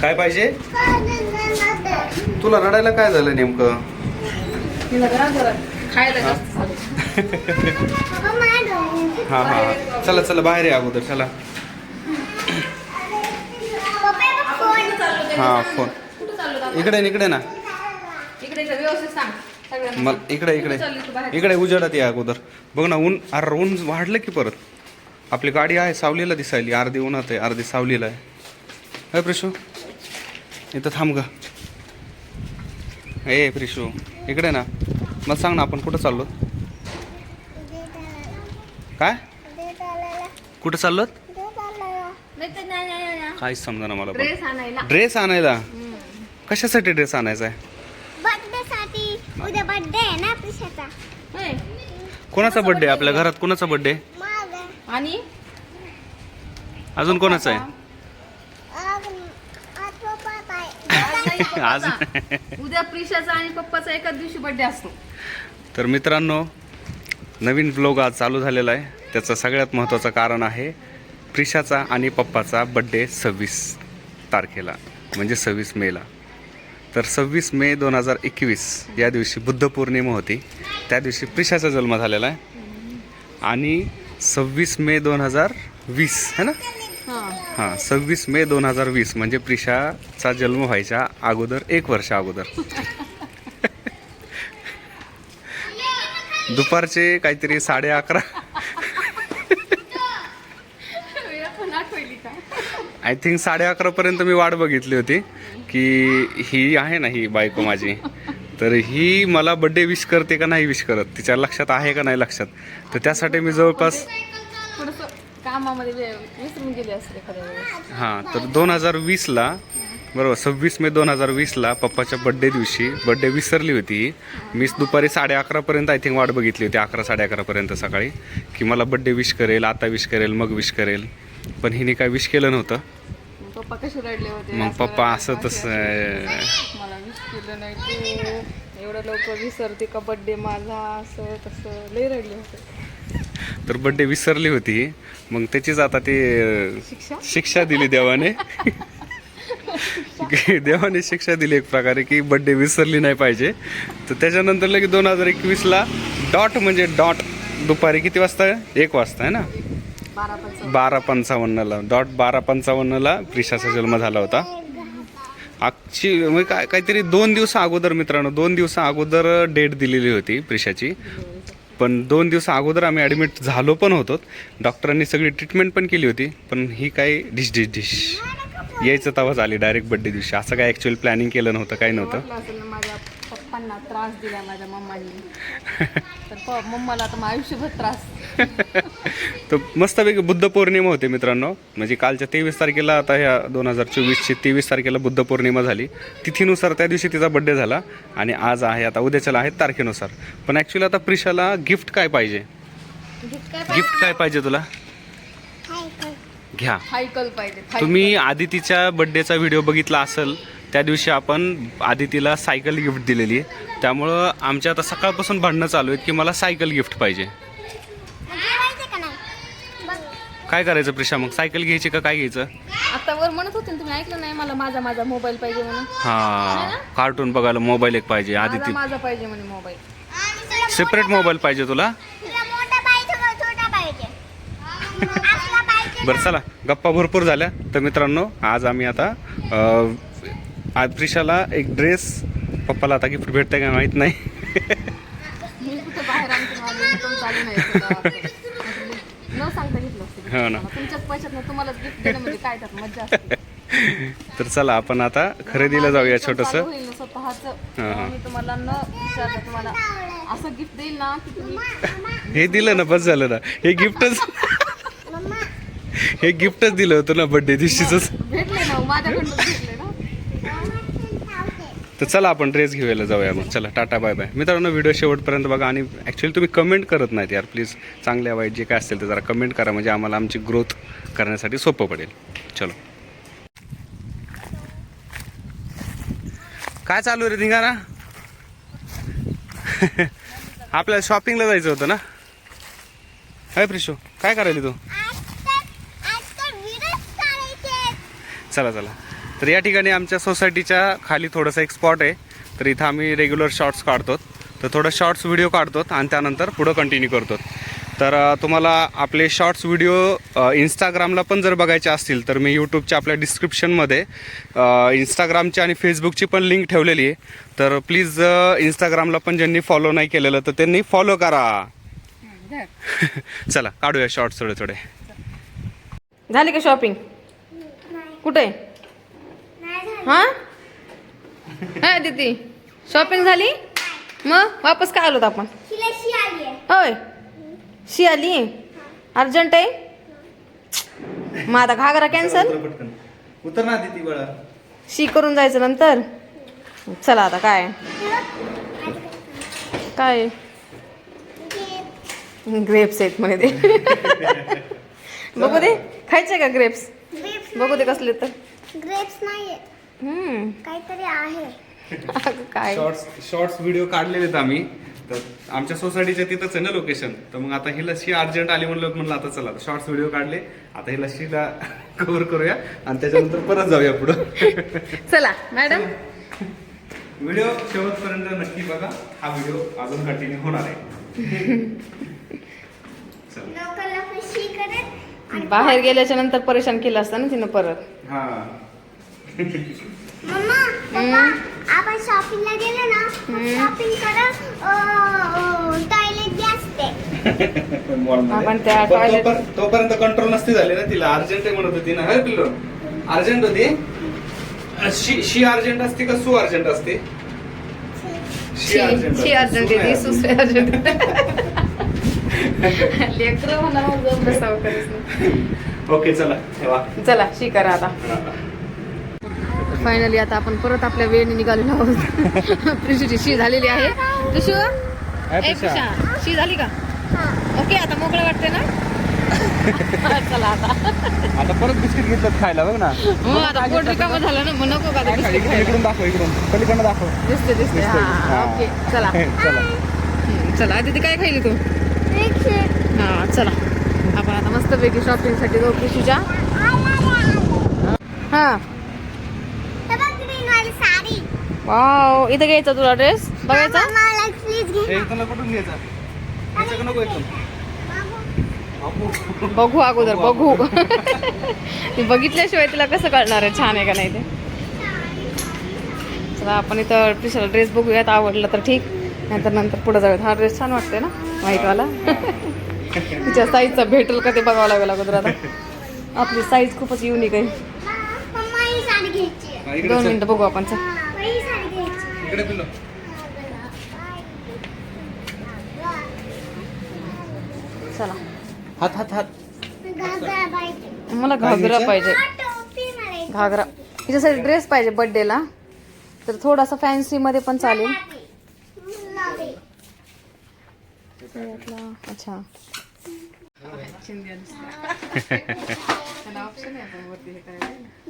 काय पाहिजे? तुला रडायला काय झालं नेमकं. हा. हा चला चला बाहेर या अगोदर चला. हा फोन? इकडे न, इकडे ना. मग. इकडे इकडे? इकडे उजेडात या अगोदर. बघ ना ऊन अरे ऊन वाढलं की परत. आपली गाडी आहे सावलीला दिसायली. अर्धी उन्हात आहे अर्धी सावलीला आहे. अय प्रिशू? इथं थांब ग. ए प्रिशू इकडे ना. मग सांग ना आपण कुठं चाललो? काय? कुठं चाललो. काहीच समजा ना मला पण. ड्रेस आणायला. ड्रेस आणायला? हम्म. कशासाठी ड्रेस आणायचा आहे बर्थडे साठी उद्या बर्थडे आहे ना पिशाचा होय. कोणाचा बर्थडे आपल्या घरात कोणाचा बर्थडे आणि? अजून कोणाचा आहे? आज उद्या प्रिशाचा आणि पप्पाचा एकाच दिवशी बर्थडे असतो. तर मित्रांनो नवीन ब्लॉग आज चालू झालेला आहे. त्याचं सगळ्यात महत्त्वाचं कारण आहे प्रिशाचा आणि पप्पाचा बड्डे सव्वीस तारखेला म्हणजे सव्वीस मेला तर सव्वीस मे दोन हजार एकवीस या दिवशी बुद्ध पौर्णिमा होती. त्या दिवशी प्रिशाचा जन्म झालेला आहे. आणि सव्वीस मे दोन हजार वीस है ना? हा. सव्वीस मे दोन हजार वीस म्हणजे प्रिशाचा जन्म व्हायच्या अगोदर एक वर्ष अगोदर. दुपारचे काहीतरी साडे अकरा. आय थिंक साडे अकरापर्यंत मी वाट बघितली होती की ही आहे ना ही बायको माझी. तर ही मला बड्डे विश करते का नाही विश करत. तिच्या लक्षात आहे का नाही लक्षात. तर त्यासाठी मी जवळपास कामामध्ये विसरून गेले असते हां तर दोन हजार वीसला बरोबर सव्वीस मे दोन हजार वीसला पप्पाच्या बड्डे दिवशी बड्डे विसरली होती. मीच दुपारी साडे अकरापर्यंत आय थिंक वाट बघितली होती अकरा साडे अकरापर्यंत सकाळी. की मला बड्डे विश करेल आता विश करेल मग विश करेल. पण हिने काय विश केलं नव्हतं. मग पप्पा कसे रडले होते? मग असं तसं केलं नाही तू. एवढं लवकर विसरते का बर्थडे माझा असं तसं. लई रडले होते. तर बड्डे विसरली होती. मग त्याचीच आता ते शिक्षा? शिक्षा दिली देवाने. देवाने शिक्षा दिली एक प्रकारे की बड्डे विसरली नाही पाहिजे. तर त्याच्यानंतर लगेच दोन हजार एकवीसला डॉट म्हणजे डॉट दुपारी किती वाजता? एक वाजता आहे ना? बारा पंचावन्नला. डॉट बारा पंचावन्नला प्रिशाचा जन्म झाला होता. आजची म्हणजे काय काहीतरी दोन दिवसा अगोदर मित्रांनो दोन दिवसा अगोदर डेट दिलेली होती प्रिशाची. पण दोन दिवसा अगोदर आम्ही ॲडमिट झालो पण होतो. डॉक्टरांनी सगळी ट्रीटमेंट पण केली होती पण ही काय डिश डिश डिश. यायचं तवाच आली डायरेक्ट बड्डे दिवशी. असं काय ॲक्च्युअल प्लॅनिंग केलं नव्हतं काही नव्हतं. पप्पांना त्रास दिला माझ्या मम्मानी. तर प- मम्माला आता मग आयुष्यभर त्रास. तर मस्तपैकी बुद्ध पौर्णिमा होते मित्रांनो. म्हणजे कालच्या तेवीस तारखेला आता ह्या दोन हजार चोवीसची तेवीस तारखेला बुद्ध पौर्णिमा झाली. तिथीनुसार त्या दिवशी तिचा बड्डे झाला आणि आज आहे आता उद्याच्याला आहे तारखेनुसार. पण ॲक्च्युली आता प्रिशाला गिफ्ट काय पाहिजे? गिफ्ट काय पाहिजे तुला? घ्या. सायकल पाहिजे. तुम्ही आदितीच्या बड्डेचा व्हिडिओ बघितला असेल त्या दिवशी आपण आदितीला सायकल गिफ्ट दिलेली त्यामुळं आमच्या आता सकाळपासून भांडणं चालू आहेत की मला सायकल गिफ्ट पाहिजे. काय करायचं प्रिशा मग? सायकल घ्यायची का काय घ्यायचं? आता वर म्हणत होते ना तुम्ही ऐकलं नाही मला माझा माझा मोबाईल पाहिजे म्हणून. हा कार्टून बघायला मोबाईल एक पाहिजे माझा आदिती. माझा पाहिजे म्हणे मोबाईल. तुला सेपरेट मोबाईल पाहिजे तुला? तुला मोठा पाहिजे का छोटा पाहिजे असला पाहिजे बरं चला. गप्पा भरपूर झाल्या. तर मित्रांनो आज आम्ही आता अं, आज प्रिशाला एक ड्रेस पप्पाला आता गिफ्ट भेटतंय का माहीत नाही. मी कुठे बाहेर आणते माझं इन्कम चालू नाही हो ना. म्हणजे काय तर चला आपण आता खरेदीला जाऊया छोटंसं. हा, हा. हे दिलं ना बस झालं ना. हे गिफ्टच हे गिफ्टच दिलं होतं ना बड्डे दिवशीच भेटले ना माझ्याकडून भेटले ना तर चला आपण ड्रेस घेऊया जाऊया मग. चला टाटा बाय बाय मित्रांनो व्हिडिओ शेवटपर्यंत बघा आणि ॲक्च्युली तुम्ही कमेंट करत नाहीत यार. प्लीज चांगल्या वाईट जे काय असेल ते जरा कमेंट करा. म्हणजे आम्हाला आमची ग्रोथ करण्यासाठी सोपं पडेल. चलो. काय चालू रे धिंगाणा? आपल्याला शॉपिंगला जायचं होतं ना? काय प्रिशो काय करायली तू? चला चला. तर या ठिकाणी आमच्या सोसायटीच्या खाली थोडंसं एक स्पॉट आहे. तर इथं आम्ही रेग्युलर शॉर्ट्स काढतो तर थोडं शॉर्ट्स व्हिडिओ काढतो आणि त्यानंतर पुढं कंटिन्यू करतो तर तुम्हाला आपले शॉर्ट्स व्हिडिओ इंस्टाग्रामला पण जर बघायचे असतील तर मी यूट्यूबच्या आपल्या डिस्क्रिप्शनमध्ये इंस्टाग्रामची आणि फेसबुकची पण लिंक ठेवलेली आहे. तर प्लीज इंस्टाग्रामला पण ज्यांनी फॉलो नाही केलेलं तर त्यांनी फॉलो करा. चला काढूया शॉर्ट्स थोडे थोडे. झाले का शॉपिंग कुठे? आहे हा? हा दीदी. शॉपिंग झाली? मग वापस काय आलोत आपण? होय. शी आली अर्जंट आहे? मग आता घागरा कॅन्सल उतर ना ती बळा शी करून जायचं नंतर? चला आता काय? काय? ग्रेप्स आहेत म्हणे ते. बघू दे. खायचे का ग्रेप्स? ग्रेप्स बघू दे कसले तर. ग्रेप्स नाहीये हम्म. काहीतरी आहे. अगं काय? शॉर्ट्स शॉर्ट्स व्हिडिओ काढलेले आहेत आम्ही. तर आमच्या सोसायटीच्या तिथंच आहे ना लोकेशन तर मग आता हिला शी अर्जंट आली म्हणलं म्हणलं आता चला शॉर्ट्स व्हिडिओ काढले. आता हिला शीला कव्हर करूया आणि त्याच्यानंतर परत जाऊया पुढं. चला मॅडम व्हिडिओ शेवटपर्यंत नक्की बघा. हा व्हिडिओ अजून कंटिन्यू होणार आहे. चला. करत बाहेर गेल्याच्यानंतर परेशान केलं असतं ना तिनं परत. हा. मम्मा पप्पा आपण शॉपिंगला गेलो ना शॉपिंग करत टॉयलेट बी असते. मॉलमध्ये. आपण त्या पण toilet- तोपर- तोपर्यंत कंट्रोल नसते झाले ना तिला. अर्जंट आहे म्हणत होती ना. हर पिल्लो? अर्जंट होती? शी शी अर्जंट असते का सु अर्जंट असते? शी शी अर्जंट सु अर्जंट लेकरं म्हणा बसावं. ओके चला चला शी करा आता फायनली आता आपण परत आपल्या वेळेने निघालेलो आहोत. प्रिशूची शी झालेली आहे. प्रिशू. शी झाली का? ओके आता मोकळं वाटते ना? चला आता. आता परत बिस्किट घेतलं खायला बघ ना. हो आता पोट रिकामं झालं ना मग नको का इकडून दाखव इकडून. पलीकडनं दाखव. दिसते दिसते. ओके चला. चला. चला. दिदी काय खाईल तू? हा चला. आपण आता मस्तपैकी शॉपिंगसाठी जाऊ पिशूच्या हा हे बघ ग्रीन वाली साडी वाव इथं घ्यायचा तुला ड्रेस बघायचा? बघू अगोदर बघू. ती बघितल्याशिवाय तिला कसं कळणार आहे? छान आहे का नाही ते? चला आपण इथं पिशाला ड्रेस बघूयात. आवडलं तर ठीक. नंतर नंतर पुढे जाऊयात. हा ड्रेस छान वाटते ना व्हाईटवाला तिच्या साईजचा भेटेल का ते बघावं लागेल अगोदर आता. आपली साईज खूपच युनिक आहे. दोन. मिनिटं बघू आपण चल. ही साडी घ्यायची आहे. इकडे पिल्लो चला. हात हात हात. घागरा पाहिजे मला घागरा? पाहिजे. टोपी मला एक घागरा. तिच्यासाठी ड्रेस पाहिजे बर्थडेला तर थोडासा फॅन्सी मध्ये पण चालेल. अच्छा.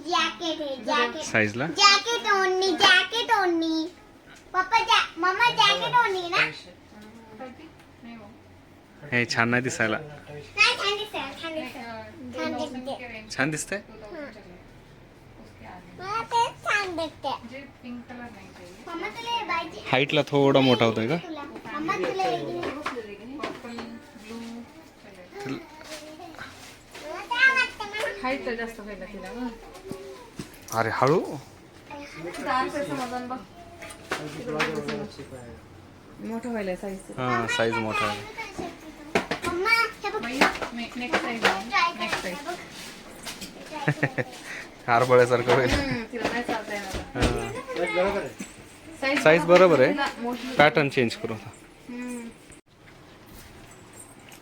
जॅकेट आहे जॅकेट साईजला जॅकेट ओढणी जॅकेट ओढणी पप्पा जॅ मम्मा जॅकेट ओढणी ना। हे छान नाही दिसायला. नाही छान दिसते छान दिसते छान दिसते छान दिसतंय? मला तेच छान दिसते मम्मा तुला पाहिजे हाईटला थोडा मोठा होतोय का? तुला. मम्मा तुला हे घे. मला काय वाटतं मला? हाईट जास्त पाहिजे तिला अरे हळू. मोठं व्हायला साईज हा साईज मोठा आहे. हे. हरभळ्यासारखं होईल. साईज बरोबर आहे. पॅटर्न चेंज करू.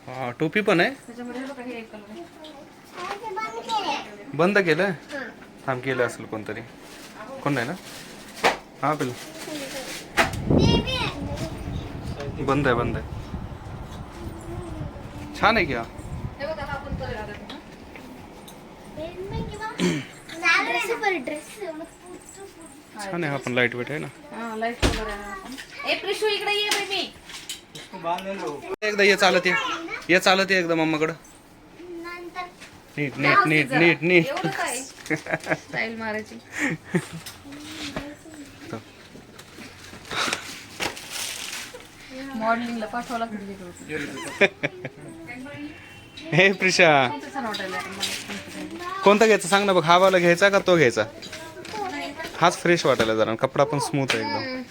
हा टोपी पण आहे? त्याच्यामध्ये बघा एक कलर आहे. ते बंद केलं हा. थांब केलं असेल कोणतरी. कोण नाही ना? हा आहे. बंद आहे बंद आहे. छान आहे की हा. छान आहे हा पण लाइट वेट आहे ना. एकदा ये चालत ये. ये चालत ये एकदा मम्माकडं. नीट नीट नीट नीट नीट. मारायची. मॉडेलिंगला पाठवावं लागतं हे प्रिशा. छान वाटायला आता मला. कोणता घ्यायचा? सांग ना बघ हा वाला घ्यायचा का तो घ्यायचा? हाच फ्रेश वाटायला जरा कपडा पण स्मूथ आहे एकदम.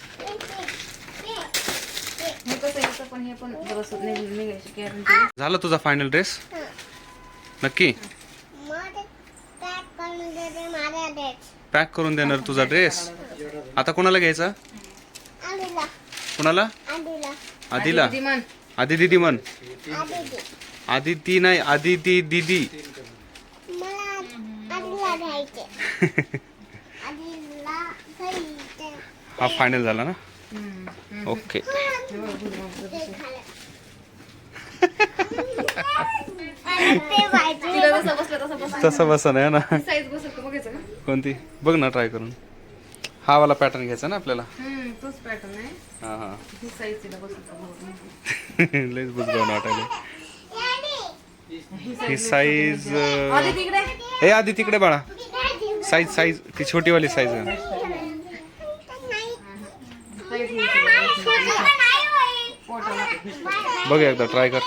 हे कसं याचं पण हे पण जरा असं निघ- निघायची गॅरंटी झाला तुझा फायनल ड्रेस नक्की? पॅक करून देते माझ्या ड्रेस पॅक करून देणार तुझा ड्रेस आता कोणाला घ्यायचा? कोणाला? आदिला. आधीला दिमान. आधी दिदी म्हण. आदिती आधी ती नाही आधी ती दिदी हा फायनल झाला ना? ओके तसं बसन आहे ना? कोणती? बघ ना ट्राय करून. हा वाला पॅटर्न घ्यायचा ना आपल्याला? हम्म, तोच पॅटर्न आहे. हा हा. ही साईज तिला का लयच बुजगावून वाटायला. ही ही साईज आधी तिकडे? हे आधी तिकडे बाळा. साईज साईज ती छोटीवाली साईज आहे. साईज ही तिला बघ एकदा ट्राय कर.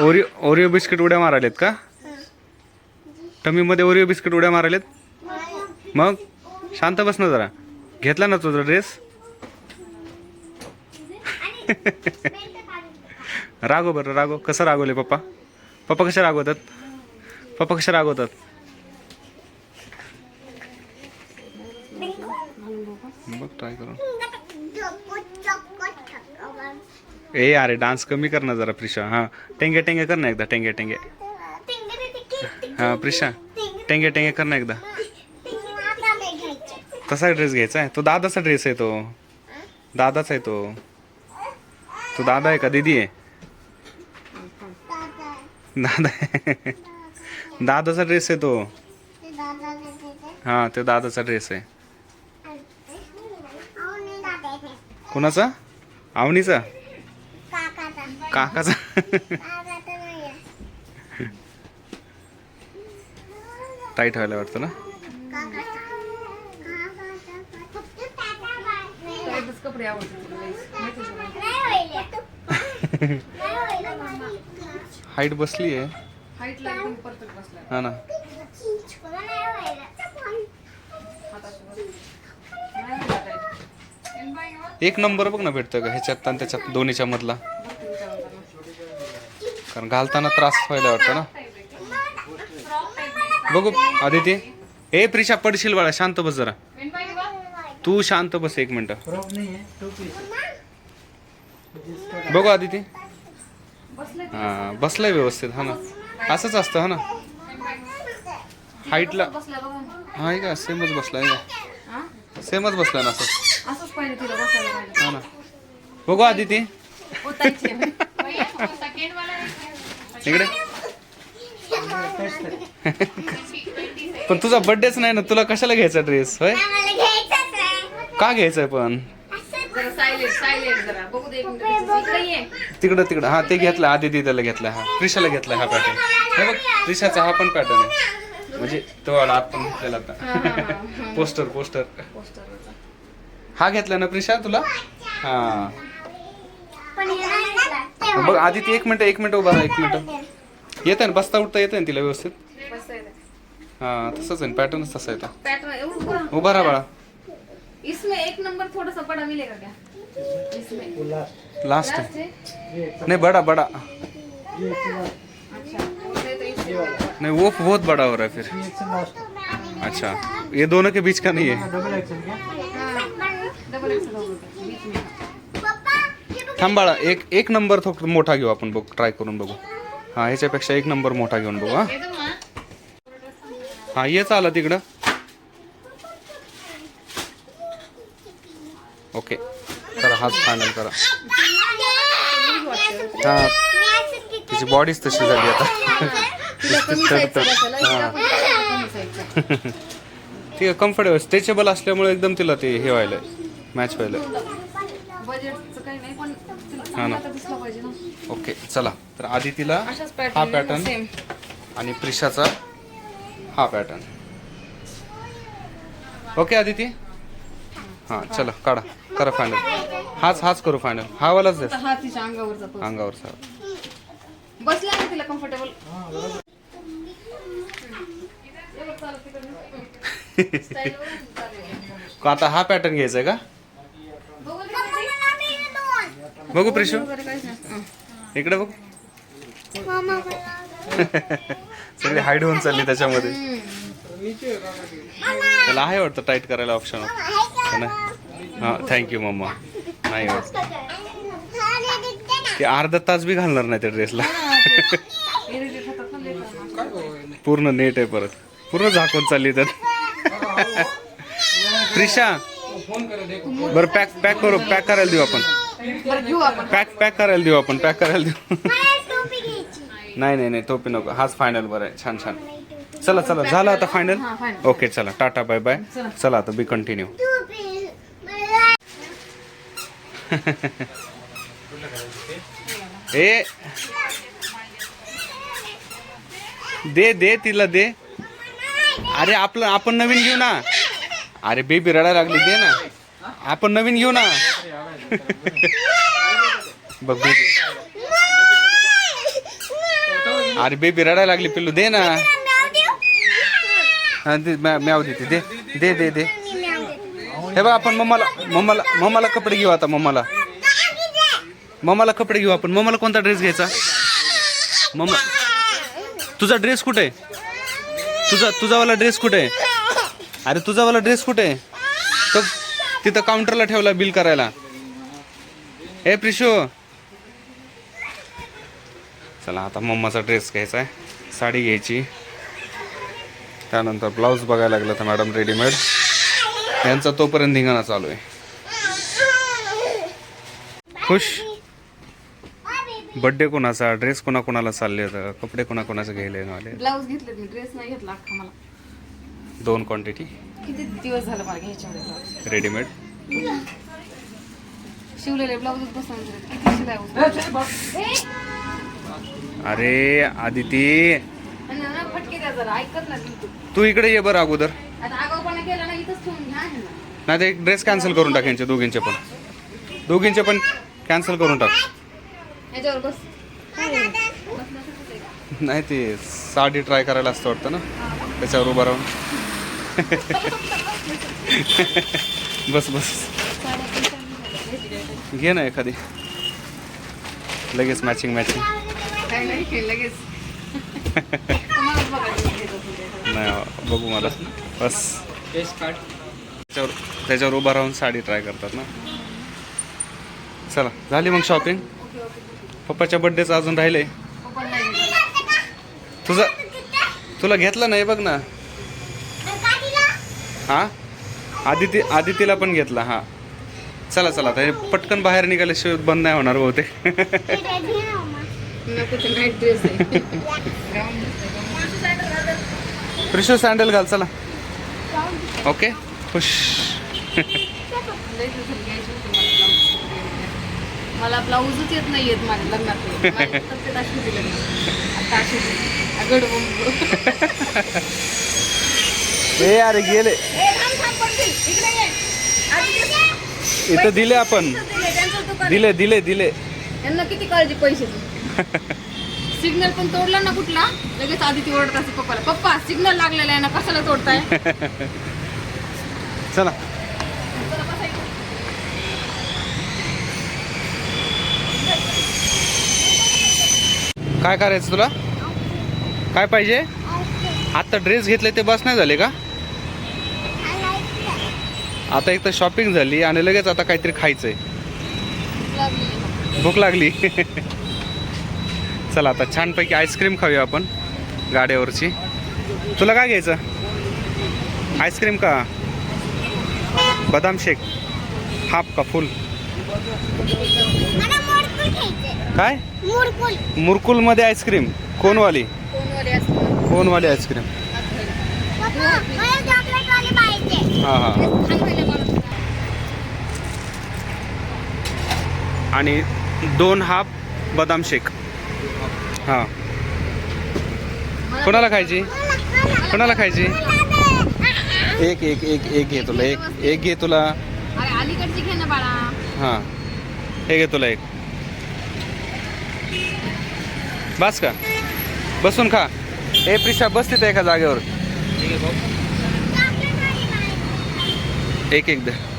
ओरिओ ओरिओ बिस्किट उड्या मारायलेत का? टमीमध्ये ओरिओ बिस्किट उड्या मारायलेत मग? शांत बस ना जरा. घेतला ना तुझा ड्रेस रागो बरं रागो कसं रागवले पप्पा? पप्पा कसे रागवतात? पप्पा कसे रागवतात? बघ ट्राय करून. ए अरे डान्स कमी कर ना जरा प्रिशा. हां. टेंगे टेंगे कर ना एकदा. टेंगे टेंगे. हा प्रिशा. टेंगे टेंगे कर ना एकदा. तसा ड्रेस घ्यायचा आहे? तो दादाचा ड्रेस आहे तो. दादाचा आहे तो. तो दादा आहे का? दीदी आहे. दादा आहे. दादाचा ड्रेस आहे तो. हां ते दादाचा ड्रेस आहे. कोणाचा? आवनीचा? काकाचा. टाईट व्हायला वाटतं ना? हाईट बसली आहे हा ना. एक नंबर बघ ना भेटतं का ह्याच्यात आणि त्याच्यात दोन्हीच्या मधला. कारण घालताना त्रास व्हायला वाटतं ना. बघू आदिती. ए प्रिशा पडशील बाळा शांत बस जरा. तू शांत बस एक मिनिट. बघू आदिती. हा बसलाय व्यवस्थित हा ना. असंच असतं हा ना. हाईटला. हा का सेमच बसलाय का. हा? सेमच बसलाय ना पाहिजे हा ना. बघू आदिती. इकडे. पण तुझा बर्थडेच नाही ना तुला कशाला घ्यायचा ड्रेस होय? का घ्यायचंय पण? जरा सायलेंट सायलेंट जरा. बघू दे एक मिनिट. इकडे ये. तिकडं तिकडं. हा ते घेतलं. आधी दिदाला घेतला. हा. त्रिशाला घेतला हा पॅटर्न हे बघ त्रिशाचा हा पण पॅटर्न आहे. म्हणजे तो वाला आपण घेतलेला आता पोस्टर पोस्टर हा. घेतला ना प्रिशा तुला? हा. बघ आधी ती एक मिनिट एक मिनिट उभा राहा एक मिनिट. येते ना? बसता उठता येते ना तिला व्यवस्थित? हा तसंच आहे पॅटर्नच तसा आहे तो. पैटर्न एवढं उभा राहा. बाळा. इसमें एक नंबर थोड़ा सा बड़ा मिलेगा क्या इसमें. लास्ट लास्ट है है नहीं बड़ा बड़ा. अच्छा. मुझे तो इसमें नहीं. वो बहुत बड़ा हो रहा है फिर. अच्छा. ये दोनों के बीच का नहीं है. डबल एक्सल होगा बीच में थांब बाळा एक एक नंबर थोडं मोठा घेऊ आपण बघू ट्राय करून बघू. हा ह्याच्यापेक्षा एक नंबर मोठा घेऊन बघू हा. हा ये आला तिकडं ओके करा हाच फायनल करा. हा तिची बॉडीच तशी झाली आता. हा. साईजचा ती कम्फर्टेबल स्ट्रेचेबल असल्यामुळे एकदम तिला ते हे व्हायला मॅच व्हायला हा ना. ओके चला. तर आधी तिला हा पॅटर्न आणि प्रिशाचा हा पॅटर्न ओके आदिती? हां चला काढा. करा फायनल हाच हाच करू फायनल हा वालाच दे. हा अंगावरचा बसला तिला कम्फर्टेबल आता हा पॅटर्न घ्यायचा आहे का? बघू प्रिशू. इकडे बघ. सगळी हाईड होऊन चालली त्याच्यामध्ये. त्याला आहे वाटतं टाईट करायला ऑप्शन हां थँक्यू मम्मा नाही वाटत ते अर्धा तास बी घालणार नाही त्या ड्रेसला पूर्ण नेट आहे परत. पूर्ण झाकून चालली तर त्रिशा बरं पॅक पॅक करू पॅक करायला देऊ आपण. पॅक पॅक करायला देऊ आपण पॅक करायला देऊ. नाही नाही नाही टोपी नको. हाच फायनल बरं आहे. छान छान. चला चला. झालं आता फायनल. ओके चला. टाटा बाय बाय चला. आता बी कंटिन्यू ए. दे दे तिला दे. अरे आपलं आपण नवीन घेऊ ना. अरे बेबी रडायला लागली दे ना. आपण नवीन घेऊ ना. बघ बेबी अरे बेबी रडायला लागली पिल्लू दे ना. हा, दे, म्याव देते दे दे दे दे. हे बघ आपण मम्माला मम्माला मम्माला कपडे घेऊ आता मम्माला. मम्माला कपडे घेऊ आपण. मम्माला कोणता ड्रेस घ्यायचा? मम्मा तुझा ड्रेस कुठे? आहे तुझा तुझावाला ड्रेस कुठे? आहे अरे तुझावाला ड्रेस कुठे? आहे तो तिथं काउंटरला ठेवला बिल करायला. ए प्रिशो. चला आता मम्माचा ड्रेस घ्यायचा आहे. साडी घ्यायची. त्यानंतर ब्लाऊज बघायला लागला तर मॅडम रेडीमेड यांचा तोपर्यंत धिंगाणा चालू आहे. खुश? बड्डे कोणाचा? ड्रेस कोणा कोणाला चालले तर? कपडे कोणा कोणाचे घ्यायले आले ब्लाऊज घेतले मी. ड्रेस नाही घेतला अख्खा मला. दोन क्वांटिटी किती दिवस झालं मला घ्यायच्या ब्लाऊज रेडीमेड शिवलेले ब्लाऊजच बसवून. किती होती? अरे आदिती. तू इकडे ये बरं अगोदर. नाही ते ड्रेस कॅन्सल करून टाक यांचे दोघींचे पण. दोघींचे पण कॅन्सल करून टाक. नाही ते साडी ट्राय करायला असतं वाटतं ना. त्याच्यावर उभं राहून. बस बस. घे ना एखादी. लगेच मॅचिंग मॅचिंग काय नाही लगेच. तुम्हालाच बघायचं घ्यायचं असेल ते. नाही बघू मला. बस. त्याच्यावर त्याच्यावर उभं राहून साडी ट्राय करतात ना. चला झाली मग शॉपिंग पप्पाच्या बड्डेचं अजून राहिले. पप्पा नाही घेतलं. तुझं तुला घेतलं नाही बघ ना. हा? आदिती आदितीला पण घेतला हा. चला चला आता हे पटकन बाहेर निघाल्याशिवाय बंद नाही होणार बहुतेक. ते नाईट ड्रेस आहे प्रिशू सँडल घाल चला. ओके? खुश. मला ब्लाऊज मला ब्लाऊजच येत नाही. येत माझ्या लग्नात ए अरे गेले. इथं दिले आपण. दिले दिले दिले यांना किती काळजी पैसे सिग्नल पण तोडला ना कुठला? लगेच आधी ती ओरडत असते पप्पाला. पप्पा सिग्नल लागलेला आहे ना कशाला तोडताय? चला. काय करायचं तुला? काय पाहिजे? आता ड्रेस घेतले ते बस नाही झाले का? आता एक तर शॉपिंग झाली आणि लगेच आता काहीतरी खायचंय. भूक लागली. चला आता छानपैकी आईस्क्रीम खाऊया आपण गाड्यावरची. तुला काय घ्यायचं? आईस्क्रीम का? बदाम शेक. हाफ का फुल? काय? मुरकुलमध्ये आईस्क्रीम. कोणवाली? कोणवाली आईस्क्रीम. हां हां. आणि दोन हाफ बदाम शेक. हां. कोणाला खायची? कोणाला खायची? एक एक एक एक घे तुला एक एक घे तुला. अरे अलीकडची घे ना बाळा. हां. हे घे तुला एक. बस का? बसून खा. ए प्रिशा बस तिथे एका जागेवर. एक एक दे.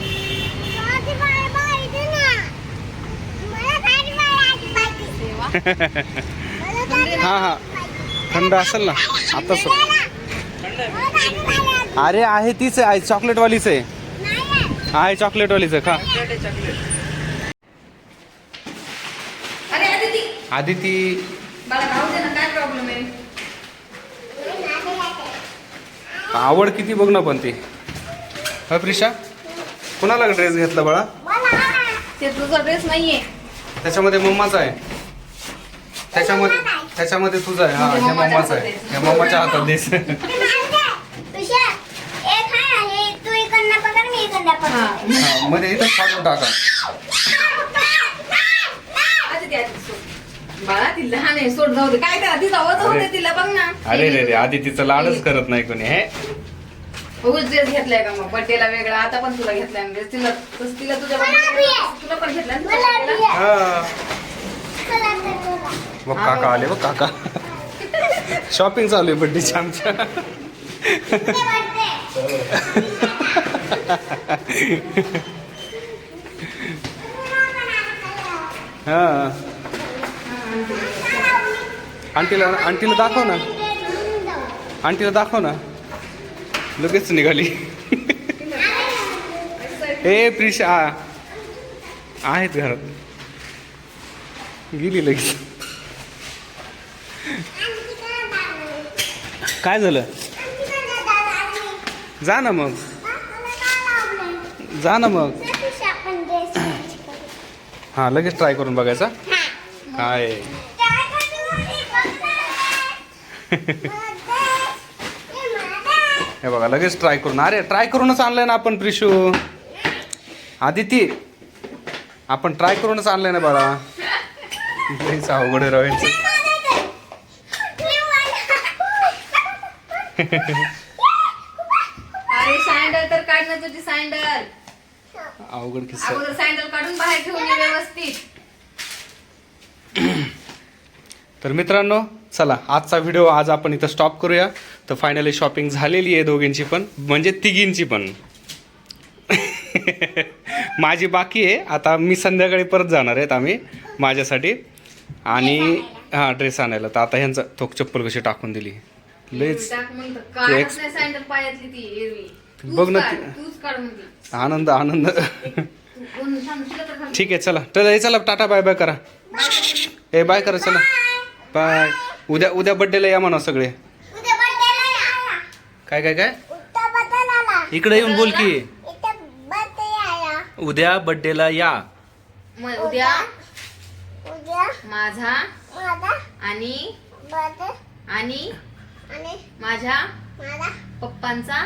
हां हां. थंड असेल ना. आता सु अरे आहे तीच आहे. चॉकलेटवालीच आहे. आहे चॉकलेटवालीच आहे. खा. अरे अदिती आधी ती बाळा खाऊ दे ना काय प्रॉब्लेम आहे? आवड किती बघ ना पण ती. हा प्रिशा? कोणाला ड्रेस घेतला बाळा? ते तुझा ड्रेस नाहीये. त्याच्यामध्ये मम्माचा आहे. त्याच्यामध्ये त्याच्यामध्ये तुझा आहे. हा हे मम्माचा हातात आहे. हे मम्माच्या हातात देस. हा हा, मध्ये इथं फाडून टाका. अदिती अदिती सोड. बाळा ती लहान आहे सोड जाऊ दे. काय करा ती जावं होते तिला बघ ना. अरे रे रे आधी तिचं लाडच करत नाही कोणी हे. उगाच ड्रेस घेतलाय का मग? बर्थडेला वेगळा आता पण तुला घेतलाय ड्रेस तिला तसं तिला तुझ्या तुला पण घेतलाय ना तुझ्या birthday ला? हा बघ काका आले बघ काका. शॉपिंग चालू आहे बड्डेची आमच्या. हा. आंटीला आंटीला दाखव ना. आंटीला दाखव ना. लगेच निघाली. ए प्रिशा. आहेत घरात. गेली लगेच. काय झालं? जा ना मग. जा ना मग. हा लगेच ट्राय करून बघायचा. काय? हे बघा लगेच ट्राय करून. अरे ट्राय करूनच आणलंय ना आपण प्रिशू. आदिती आपण ट्राय करूनच आणलंय ना बाळा. अवघड राहायचं अरे सँडल तर तुझी सँडल अवघड किस्सा. अगोदर सँडल काढून बाहेर ठेवून ये व्यवस्थित. तर मित्रांनो चला आजचा व्हिडिओ आज आपण इथं स्टॉप करूया. तर फायनली शॉपिंग झालेली आहे दोघींची पण म्हणजे तिघींची पण. माझी बाकी आहे. आता मी संध्याकाळी परत जाणार आहेत आम्ही माझ्यासाठी. आणि हां ड्रेस आणायला. तर आता ह्यांचं थोक चप्पल कशी टाकून दिली. लयच टाक म्हणतं, काढच एक- नाही सँडल पायातली ती एरवी. तूच बघ ना काढ, ती- तूच काढ म्हणते. आनंद आनंद. तू कोण सांगशील तर खाली. ठीक आहे चला. तर हे चला टाटा बाय बाय करा. ए बाय करा चला. बाय. उद्या उद्या बड्डेला या म्हणा सगळे. काय काय काय? इकडे येऊन बोल की. उद्या बड्डेला या. मग उद्या उद्या. माझा माझा. आणि बर्थडे आणि आणि माझ्या माझा पप्पांचा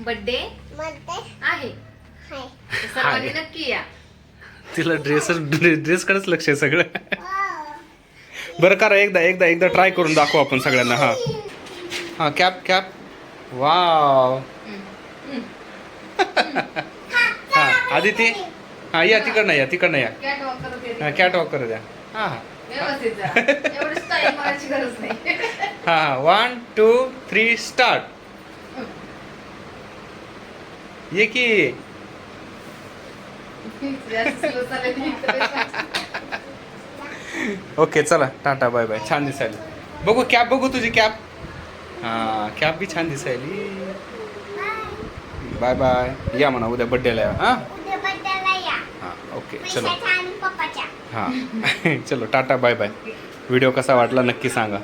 बर्थडे आहे. सर्वांनी नक्की या. तिला ड्रेस ड्रेसकडेच लक्ष आहे सगळं. बरं करा एकदा एकदा एकदा ट्राय करून दाखवू आपण सगळ्यांना हां. हां कॅप कॅप वाव हां आदिती. हां या तिकडनं या तिकडनं या. हां कॅट वॉक करू द्या हां हां. हा वन टू थ्री स्टार्ट ये की. ओके चला. टाटा बाय बाय छान दिसायला. बघू कॅब बघू तुझी कॅब हां कॅब बी छान दिसायली. बाय बाय या म्हणा उद्या बड्डेला या. हां उद्या बर्थडेला या हां ओके चलो. हां. चलो टाटा बाय बाय. व्हिडिओ कसा वाटला नक्की सांगा.